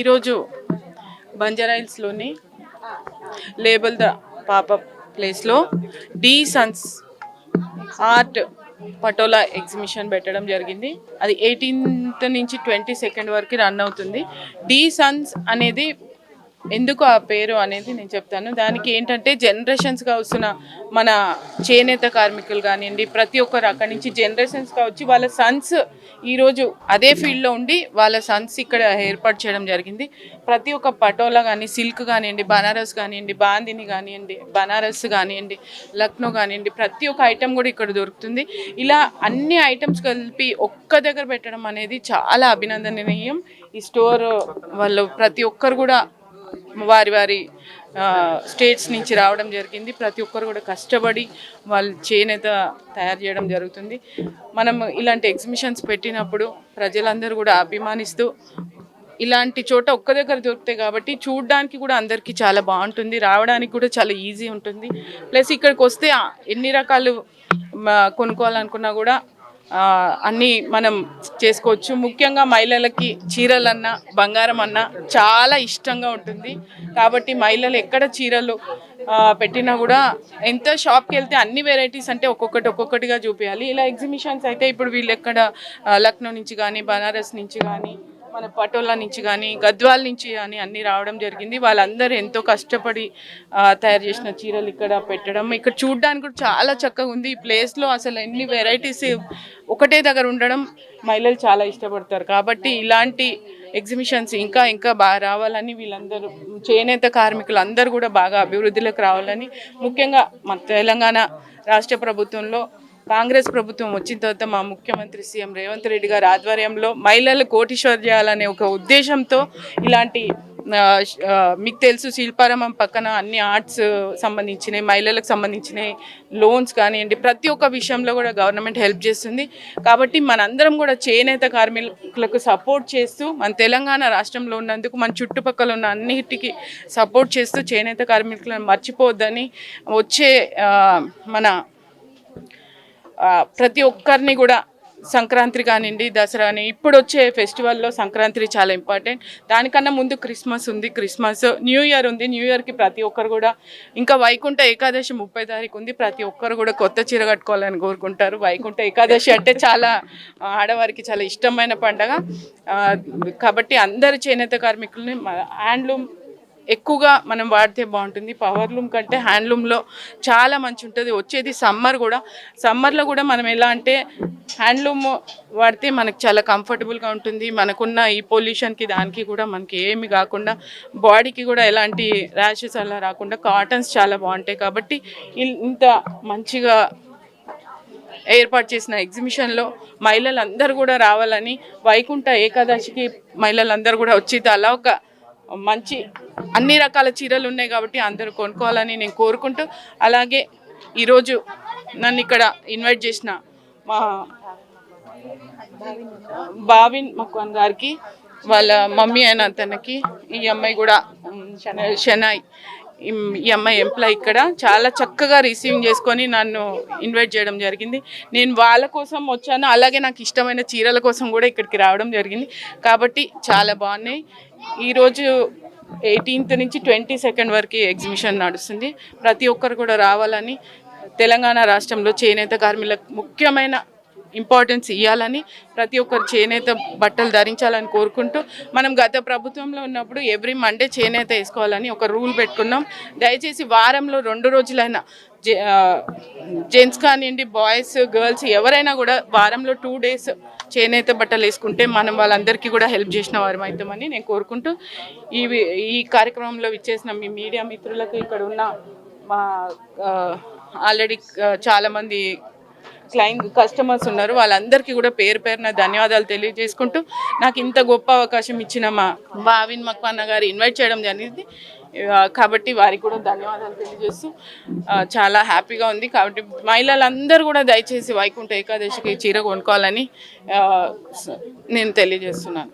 ఈరోజు బంజారాయిల్స్లోని label the పాప ప్లేస్లో D Sons art Patola exhibition పెట్టడం జరిగింది. అది ఎయిటీన్త్ నుంచి ట్వంటీ సెకండ్ వరకు రన్ అవుతుంది. డి సన్స్ అనేది ఎందుకు ఆ పేరు అనేది నేను చెప్తాను. దానికి ఏంటంటే జనరేషన్స్గా వస్తున్న మన చేనేత కార్మికులు కానివ్వండి ప్రతి ఒక్కరు అక్కడి నుంచి జనరేషన్స్గా వచ్చి వాళ్ళ సన్స్ ఈరోజు అదే ఫీల్డ్లో ఉండి వాళ్ళ సన్స్ ఇక్కడ ఏర్పాటు చేయడం జరిగింది. ప్రతి ఒక్క పటోలా కానీ సిల్క్ కానివ్వండి బనారస్ కానివ్వండి బాందిని కానివ్వండి బనారస్ కానివ్వండి లక్నో కానివ్వండి ప్రతి ఒక్క ఐటెం కూడా ఇక్కడ దొరుకుతుంది. ఇలా అన్ని ఐటమ్స్ కలిపి ఒక్క దగ్గర పెట్టడం అనేది చాలా అభినందనీయం. ఈ స్టోర్ వాళ్ళు ప్రతి ఒక్కరు కూడా వారి వారి స్టేట్స్ నుంచి రావడం జరిగింది. ప్రతి ఒక్కరు కూడా కష్టపడి వాళ్ళు చేనేత తయారు చేయడం జరుగుతుంది. మనం ఇలాంటి ఎగ్జిబిషన్స్ పెట్టినప్పుడు ప్రజలందరూ కూడా అభిమానిస్తూ ఇలాంటి చోట ఒక్క దగ్గర దొరుకుతాయి కాబట్టి చూడడానికి కూడా అందరికీ చాలా బాగుంటుంది. రావడానికి కూడా చాలా ఈజీ ఉంటుంది. ప్లస్ ఇక్కడికి వస్తే ఎన్ని రకాలు కొనుక్కోవాలనుకున్నా కూడా అన్నీ మనం చేసుకోవచ్చు. ముఖ్యంగా మహిళలకి చీరలన్నా బంగారం అన్నా చాలా ఇష్టంగా ఉంటుంది. కాబట్టి మహిళలు ఎక్కడ చీరలు పెట్టినా కూడా ఎంత షాప్కి వెళ్తే అన్ని వెరైటీస్ అంటే ఒక్కొక్కటి ఒక్కొక్కటిగా చూపించాలి ఇలా ఎగ్జిబిషన్స్ అయితే ఇప్పుడు వీళ్ళు ఎక్కడ లక్నో నుంచి కానీ బనారస్ నుంచి కానీ మన పటోలా నుంచి కానీ గద్వాల్ నుంచి కానీ అన్నీ రావడం జరిగింది. వాళ్ళందరూ ఎంతో కష్టపడి తయారు చేసిన చీరలు ఇక్కడ పెట్టడం. ఇక్కడ చూడడానికి కూడా చాలా చక్కగా ఉంది. ఈ ప్లేస్లో అసలు ఎన్ని వెరైటీస్ ఒకటే దగ్గర ఉండడం మహిళలు చాలా ఇష్టపడతారు. కాబట్టి ఇలాంటి ఎగ్జిబిషన్స్ ఇంకా ఇంకా బాగా రావాలని వీళ్ళందరూ చేనేత కార్మికులు అందరూ కూడా బాగా అభివృద్ధిలోకి రావాలని ముఖ్యంగా మన తెలంగాణ రాష్ట్ర ప్రభుత్వంలో కాంగ్రెస్ ప్రభుత్వం వచ్చిన తర్వాత మా ముఖ్యమంత్రి సీఎం రేవంత్ రెడ్డి గారి ఆధ్వర్యంలో మహిళలు కోటీశ్వర్ చేయాలనే ఒక ఉద్దేశంతో ఇలాంటి మీకు తెలుసు శిల్పారామం పక్కన అన్ని ఆర్ట్స్ సంబంధించినవి మహిళలకు సంబంధించినవి లోన్స్ కానివ్వండి ప్రతి ఒక్క విషయంలో కూడా గవర్నమెంట్ హెల్ప్ చేస్తుంది. కాబట్టి మనందరం కూడా చేనేత కార్మికులకు సపోర్ట్ చేస్తూ మన తెలంగాణ రాష్ట్రంలో ఉన్నందుకు మన చుట్టుపక్కల ఉన్న అన్నిటికీ సపోర్ట్ చేస్తూ చేనేత కార్మికులను మర్చిపోవద్దని వచ్చే మన ప్రతి ఒక్కరిని కూడా సంక్రాంతి కానివ్వండి దసరా అని ఇప్పుడు వచ్చే ఫెస్టివల్లో సంక్రాంతి చాలా ఇంపార్టెంట్. దానికన్నా ముందు క్రిస్మస్ ఉంది క్రిస్మస్ న్యూ ఇయర్ ఉంది న్యూ ఇయర్కి ప్రతి ఒక్కరు కూడా ఇంకా వైకుంఠ ఏకాదశి ముప్పై తారీఖు ఉంది ప్రతి ఒక్కరు కూడా కొత్త చీర కట్టుకోవాలని కోరుకుంటారు. వైకుంఠ ఏకాదశి అంటే చాలా ఆడవారికి చాలా ఇష్టమైన పండగ. కాబట్టి అందరు చేనేత కార్మికుల్ని హ్యాండ్లూమ్ ఎక్కువగా మనం వాడితే బాగుంటుంది. పవర్లూమ్ కంటే హ్యాండ్లూమ్లో చాలా మంచి ఉంటుంది వచ్చేది సమ్మర్ కూడా. సమ్మర్లో కూడా మనం ఎలా అంటే హ్యాండ్లూమ్ వాడితే మనకు చాలా కంఫర్టబుల్గా ఉంటుంది. మనకున్న ఈ పొల్యూషన్కి దానికి కూడా మనకి ఏమి కాకుండా బాడీకి కూడా ఎలాంటి ర్యాషెస్ అలా రాకుండా కాటన్స్ చాలా బాగుంటాయి. కాబట్టి ఇంత మంచిగా ఏర్పాటు చేసిన ఎగ్జిబిషన్లో మహిళలందరూ కూడా రావాలని వైకుంఠ ఏకాదశికి మహిళలందరూ కూడా వచ్చి అలా ఒక మంచి అన్ని రకాల చీరలు ఉన్నాయి కాబట్టి అందరూ కొనుక్కోవాలని నేను కోరుకుంటూ అలాగే ఈరోజు నన్ను ఇక్కడ ఇన్వైట్ చేసిన మా బావిన్ మక్వాన్ గారికి వాళ్ళ మమ్మీ అయిన తనకి ఈ అమ్మాయి కూడా ఉమ్, షనాయ్ ఈ- అమ్మాయి ఎంప్లాయ్ ఇక్కడ. చాలా చక్కగా రిసీవింగ్ చేసుకొని నన్ను ఇన్వైట్ చేయడం జరిగింది. నేను వాళ్ళ కోసం వచ్చాను. అలాగే నాకు ఇష్టమైన చీరల కోసం కూడా ఇక్కడికి రావడం జరిగింది. కాబట్టి చాలా బాగున్నాయి. ఈరోజు ఎయిటీన్త్ నుంచి ట్వంటీ సెకండ్ వరకు ఎగ్జిబిషన్ నడుస్తుంది. ప్రతి ఒక్కరు కూడా రావాలని తెలంగాణ రాష్ట్రంలో చేనేత కార్మికులకు ముఖ్యమైన ఇంపార్టెన్స్ ఇవ్వాలని ప్రతి ఒక్కరు చేనేత బట్టలు ధరించాలని కోరుకుంటూ మనం గత ప్రభుత్వంలో ఉన్నప్పుడు ఎవ్రీ మండే చేనేత వేసుకోవాలని ఒక రూల్ పెట్టుకున్నాం. దయచేసి వారంలో రెండు రోజులైనా జె జెంట్స్ కానివ్వండి బాయ్స్ గర్ల్స్ ఎవరైనా కూడా వారంలో టూ డేస్ చేనేత బట్టలు వేసుకుంటే మనం వాళ్ళందరికీ కూడా హెల్ప్ చేసిన వారం అవుతామని నేను కోరుకుంటూ ఈ ఈ కార్యక్రమంలో ఇచ్చేసిన మీ మీడియా మిత్రులకు ఇక్కడ ఉన్న మా ఆల్రెడీ చాలామంది క్లయింట్ కస్టమర్స్ ఉన్నారు. వాళ్ళందరికీ కూడా పేరు పేరున ధన్యవాదాలు తెలియజేసుకుంటూ నాకు ఇంత గొప్ప అవకాశం ఇచ్చిన మా బావిన్ మక్వాన్న గారు ఇన్వైట్ చేయడం జరిగింది. కాబట్టి వారికి కూడా ధన్యవాదాలు తెలియజేస్తూ చాలా హ్యాపీగా ఉంది. కాబట్టి మహిళలందరూ కూడా దయచేసి వైకుంఠ ఏకాదశికి చీర కొనుక్కోవాలని నేను తెలియజేస్తున్నాను.